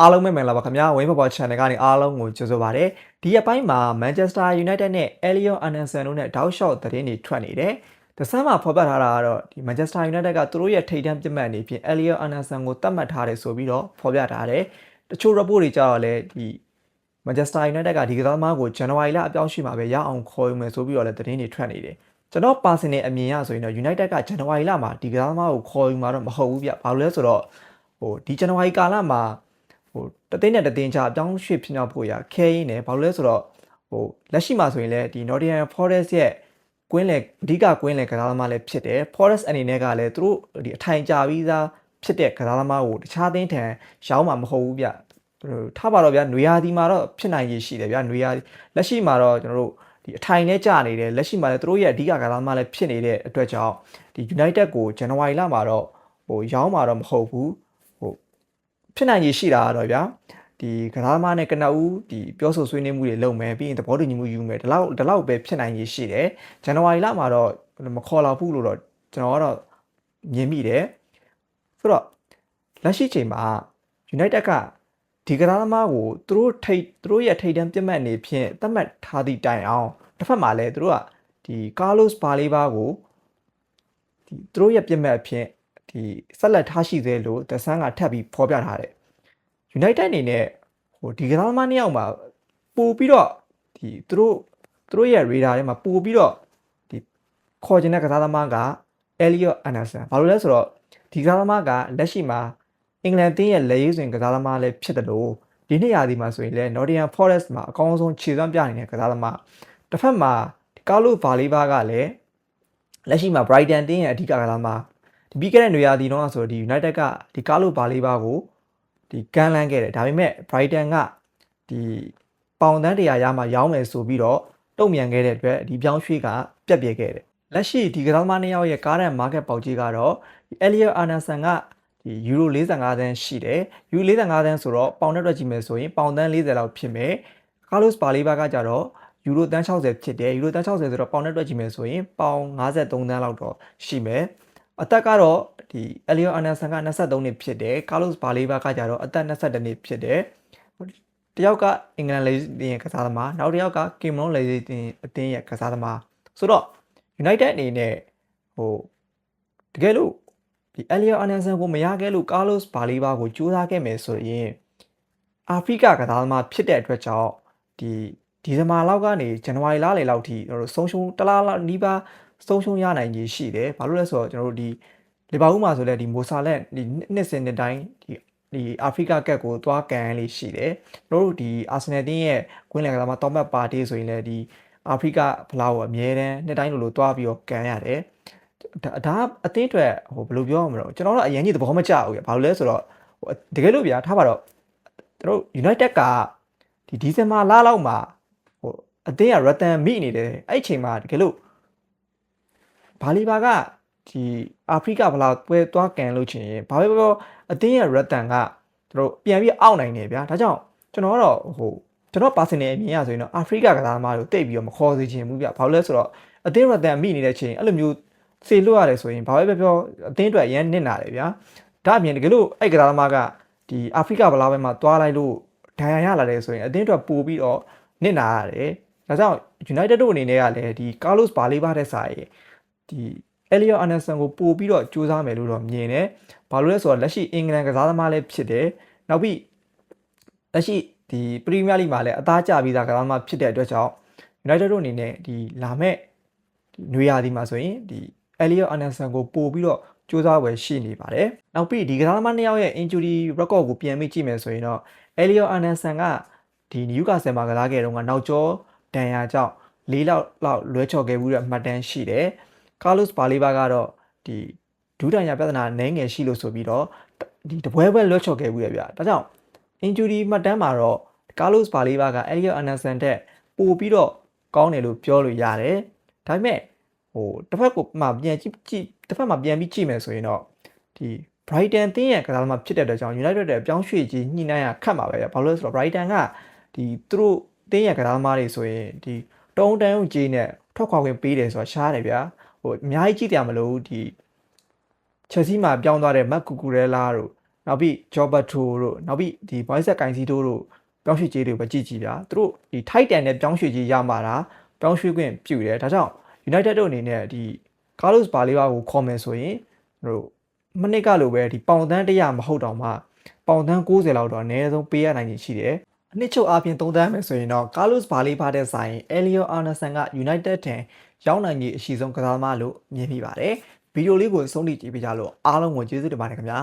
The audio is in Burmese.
အားလုံးပဲမင်္ဂလာပါခင်ဗျာဝင်းဘော် channel ကနေအားလုံးကိုကြိုဆိုပါရစေဒီရက်ပိုင်းမှာ Manchester United နဲ့ Elliot Anderson တို့နဲ့တောက်လျှောက်သတင်းတွေထွက်နေတယ်။ဒီဆန်းမှာဖော်ပြထားတာကတော့ဒီ Manchester United ကသူတို့ရဲ့ထိပ်တန်းပြတ်မှတ်အနေဖြင့် Elliot Anderson ကိုတတ်မှတ်ထားတယ်ဆိုပြီးတော့ဖော်ပြထားတယ်။တချို့ report တွေကြတော့လည်းဒီ Manchester United ကဒီကစားသမားကို January လအပြောင်းရွှေ့မှာပဲရအောင်ခေါ်ယူမယ်ဆိုပြီးတော့လည်းသတင်းတွေထွက်နေတယ်။ကျွန်တော် personal အမြင်ရဆိုရင်တော့ United က January လမှာဒီကစားသမားကိုခေါ်ယူမှာတော့မဟုတ်ဘူးဗျ။ဘာလို့လဲဆိုတော့ဟိုဒီ January ကာလမှာ ဟိုတသိန်းနဲ့တသိန်းချအပြောင်းရွှေ့ဖြစ်မြောက်ဖို့ရခဲရင်းတယ်ဘာလို့လဲဆိုတော့ဟိုလက်ရှိမှာဆိုရင်လည်းဒီ Nottingham Forest ရဲ့ကွင်းလေအဓိကကွင်းလေကစားသမားလည်းဖြစ်တယ် Forest အနေနဲ့ကလည်းသူတို့ဒီအထိုင်ကြပြီးသားဖြစ်တဲ့ကစားသမားကိုတခြားသင်းထံရောင်းမှာမဟုတ်ဘူးဗျဟိုထားပါတော့ဗျာနွေရာသီမှာတော့ဖြစ်နိုင်ရည်ရှိတယ်ဗျာနွေရာသီလက်ရှိမှာတော့ကျွန်တော်တို့ဒီအထိုင်နဲ့ကြာနေတယ်လက်ရှိမှာလည်းသူတို့ရဲ့အဓိကကစားသမားလည်းဖြစ်နေတဲ့အတွက်ကြောင့်ဒီ United ကို January လမှာတော့ဟိုရောင်းမှာတော့မဟုတ်ဘူးဟို ဖြစ်နိုင်ရည်ရှိတာကတော့ဗျာဒီကစားသမားနဲ့ကနဦးဒီပြောဆိုဆွေးနွေးမှုတွေလုပ်မယ်ပြီးရင်သဘောတူညီမှုယူမယ်ဒီလောက်ဒီလောက်ပဲဖြစ်နိုင်ရည်ရှိတယ် January လမှာတော့မခေါ်လာဘူးလို့တော့ကျွန်တော်ကတော့မြင်မိတယ်ဆိုတော့လက်ရှိချိန်မှာ United ကဒီကစားသမားကိုသူတို့ထိတ်သူတို့ရဲ့ထိတ်တန်းပြတ်မှတ်နေဖြင့်သတ်မှတ်ထားသည့်တိုင်အောင်တစ်ဖက်မှာလည်းသူတို့ကဒီကားလော့စ်ဘာလေးဘာကိုဒီသူတို့ရဲ့ပြတ်မှတ်အဖြစ် ဒီဆက်လက်ထားရှိသေးလို့ဒဆန်းကထပ်ပြီးဖော်ပြထားတယ် United အနေနဲ့ဟိုဒီကစားသမားနှစ်ယောက်မှာပို့ပြီးတော့ဒီသူတို့သူတို့ရဲ့ radar ထဲမှာပို့ပြီးတော့ဒီခေါ်ချင်တဲ့ကစားသမားက Elliot Anderson ဘာလို့လဲဆိုတော့ဒီကစားသမားကလက်ရှိမှာအင်္ဂလန်တင်းရဲ့လက်ရေးစွင်ကစားသမားလည်းဖြစ်တယ်လို့ဒီနှစ်ရာသီမှာဆိုရင်လည်း Nottingham Forest မှာအကောင်းဆုံးခြေစွမ်းပြနေတဲ့ကစားသမားတစ်ဖက်မှာကာလိုဗာလီဘာကလည်းလက်ရှိမှာ Brighton တင်းရဲ့အဓိကကစားသမား ဒီပြီးခဲ့တဲ့နေရာသီတော့ဆိုဒီ United ကဒီကာလိုဗာလီဘာကိုဒီကန်လန်းခဲ့တယ်ဒါပေမဲ့ Brighton ကဒီပေါင်တန်းတရာရမှရောင်းမယ်ဆိုပြီးတော့တုံ့ပြန်ခဲ့တဲ့အတွက်ဒီပြောင်းရွှေ့ကပြက်ပြဲခဲ့တယ်လက်ရှိဒီကစားသမားနှစ်ယောက်ရဲ့ကားတဲ့ market ပေါက်ကြီးကတော့ဒီ Elliot Anderson ကဒီယူရို45သန်းရှိတယ်ယူရို45သန်းဆိုတော့ပေါင်နဲ့တွက်ကြည့်မယ်ဆိုရင်ပေါင်တန်း40လောက်ဖြစ်မယ်ကားလော့စ်ပါလီဘာကကြတော့ယူရိုတန်း60ဖြစ်တယ်ယူရိုတန်း60ဆိုတော့ပေါင်နဲ့တွက်ကြည့်မယ်ဆိုရင်ပေါင်53သန်းလောက်တော့ရှိမယ် အသက်ကတော့ဒီ Elliot Anderson က23နှစ်ဖြစ်တယ်ကားလော့စ်ပါလီဘာကကြတော့အသက်22နှစ်ဖြစ်တယ်တယောက်ကအင်္ဂလန်လေတင်ရဲ့ကစားသမားနောက်တစ်ယောက်ကကင်မရွန်လေတင်အသင်းရဲ့ကစားသမားဆိုတော့ United အနေနဲ့ဟိုတကယ်လို့ဒီ Elliot Anderson ကိုမရခဲ့လို့ Carlos Baleba ကိုကြိုးစားခဲ့မယ်ဆိုရင်အာဖရိကကစားသမားဖြစ်တဲ့အတွက်ကြောင့်ဒီဒီဇင်ဘာလောက်ကနေဇန်နဝါရီလလယ်လောက်ထိကျွန်တော်တို့ဆုံးရှုံးတလားလောက်နီးပါး ဆုံးရှုံးရနိုင်ကြီးရှိတယ်ဘာလို့လဲဆိုတော့ကျွန်တော်တို့ဒီလီဗာပူးမှာဆိုလဲဒီမိုဆာလက်ဒီနှစ်စဉ်နှစ်တိုင်းဒီဒီအာဖရိကကက်ကိုသွားကန်လေးရှိတယ်တို့တို့ဒီအာဆင်နယ်တင်းရဲ့ကွင်းလယ်ကစားသမားတောမတ်ပါတီဆိုရင်လည်းဒီအာဖရိကဖလားကိုအမြဲတမ်းနှစ်တိုင်းလိုလိုသွားပြီးတော့ကန်ရတယ်ဒါဒါအသင်းအတွက်ဟိုဘယ်လိုပြောရမလဲကျွန်တော်တို့အရင်ကြီးသဘောမကျဘူးရဘာလို့လဲဆိုတော့ဟိုတကယ်လို့ဗျာထားပါတော့တို့ United ကဒီဒီဇင်ဘာလလောက်မှာဟိုအသင်းကရတန်မိနေတယ်အဲ့ချိန်မှာတကယ်လို့ ဘာလီဘာကဒီအာဖရိကဖလားပွဲသွားကန်လို့ချင်ရင်ဘာပဲပြောအသင်းရဲ့ရတန်ကတို့ပြန်ပြီးအောက်နိုင်နေဗျာဒါကြောင့်ကျွန်တော်ကတော့ဟိုကျွန်တော် personal အမြင်ရဆိုရင်တော့အာဖရိကကစားသမားတွေကိုတိတ်ပြီးတော့မခေါ်စေချင်ဘူးဗျဘာလို့လဲဆိုတော့အသင်းရတန်မိနေတဲ့ချိန်အဲ့လိုမျိုးစေလွတ်ရတယ်ဆိုရင်ဘာပဲပြောအသင်းအတွက်ရမ်းနစ်နာတယ်ဗျာဒါအပြင်တကယ်လို့အဲ့ကစားသမားကဒီအာဖရိကဘလားဘဲမှာသွားလိုက်လို့ဒဏ်ရာရလာတယ်ဆိုရင်အသင်းအတွက်ပို့ပြီးတော့နစ်နာရတယ်ဒါကြောင့် United တို့အနေနဲ့ကလည်းဒီ Carlos Baleba တဲ့စာရေး ဒီ Elliot Anderson ကိုပို့ပြီးတော့စူးစမ်းမယ်လို့တော့မြင်တယ်ဘာလို့လဲဆိုတော့လက်ရှိအင်္ဂလန်ကစားသမားလည်းဖြစ်တယ်နောက်ပြီးလက်ရှိဒီပရီးမီးယားလိမှာလည်းအသားကျပြီးသားကစားသမားဖြစ်တဲ့အတွက်ကြောင့် United တို့အနေနဲ့ဒီလာမဲ့ဒီနွေရာသီမှာဆိုရင်ဒီ Elliot Anderson ကိုပို့ပြီးတော့စူးစမ်းဝယ်ရှိနေပါတယ်။နောက်ပြီးဒီကစားသမားနှစ်ယောက်ရဲ့ injury record ကိုပြန်ပြီးကြည့်မယ်ဆိုရင်တော့ Elliot Anderson ကဒီ Newcastle မှာကစားခဲ့တုန်းကနောက်ကျောဒဏ်ရာကြောင့်၄လောက်လောက်လွဲချော်ခဲ့မှုတဲ့အမှတ်တမ်းရှိတယ်။ Carlos Baleba ကတော့ဒီဒူးတန်ရပြဿနာနည်းငယ်ရှိလို့ဆိုပြီးတော့ဒီတပွဲပွဲလွဲချော်ခဲ့မှုရဗျ။ဒါကြောင့် injury မှတ်တမ်းမှာတော့ Carlos Baleba က Elliot Anderson တက်ပို့ပြီးတော့ကောင်းတယ်လို့ပြောလို့ရတယ်။ဒါပေမဲ့ဟိုတစ်ဖက်ကမှပြန်ကြည့်ကြည့်တစ်ဖက်မှာပြန်ပြီးကြည့်မယ်ဆိုရင်တော့ဒီ Brighton တင်းရဲ့ကစားသမားဖြစ်တဲ့အတွက်ကြောင့် United ရဲ့ပြောင်းရွှေ့ကြီးညှိနှိုင်းရခက်မှာပဲ။ဘာလို့လဲဆိုတော့ Brighton ကဒီသူတို့တင်းရဲ့ကစားသမားတွေဆိုရင်ဒီတုံးတန်းကြီးနဲ့ထွက်ခွာခွင့်ပေးတယ်ဆိုတာရှားတယ်ဗျာ။ ဟိုအများကြီးကြည့်တယ်မလို့ဒီ Chelsea မှာပြောင်းသွားတဲ့ Marc Cucurella တို့နနောက်ပြီး Joberto တို့နောက်ပြီးဒီ Moises Caicedo တို့ပြောင်းရွှေ့ကြေးတွေကိုပဲကြည့်ကြည့်ဗျာသူတို့ဒီ Titan နဲ့ပြောင်းရွှေ့ကြေးရမှာတာပြောင်းရွှေ့ခွင့်ပြုတယ်ဒါကြောင့် United တို့အနေနဲ့ဒီ Carlos Baleba ကိုခေါ်မယ်ဆိုရင်တို့မနစ်ကလိုပဲဒီပေါင်တန်း100မဟုတ်တော့မှပေါင်တန်း90လောက်တော့အနည်းဆုံးပေးရနိုင်ခြင်းရှိတယ်အနှစ်ချုပ်အပြင်သုံးသပ်မယ်ဆိုရင်တော့ Carlos Baleba တဲ့ဆိုင် Elio Arnason က United ထံ ရောက်နိုင်ခြင်းအရှိဆုံးကစားသမားလို့မြင်မိပါတယ်ဗီဒီယိုလေးကိုဆုံးဖြတ်ကြည့်ပေးကြလို့အားလုံးကိုကျေးဇူးတင်ပါတယ်ခင်ဗျာ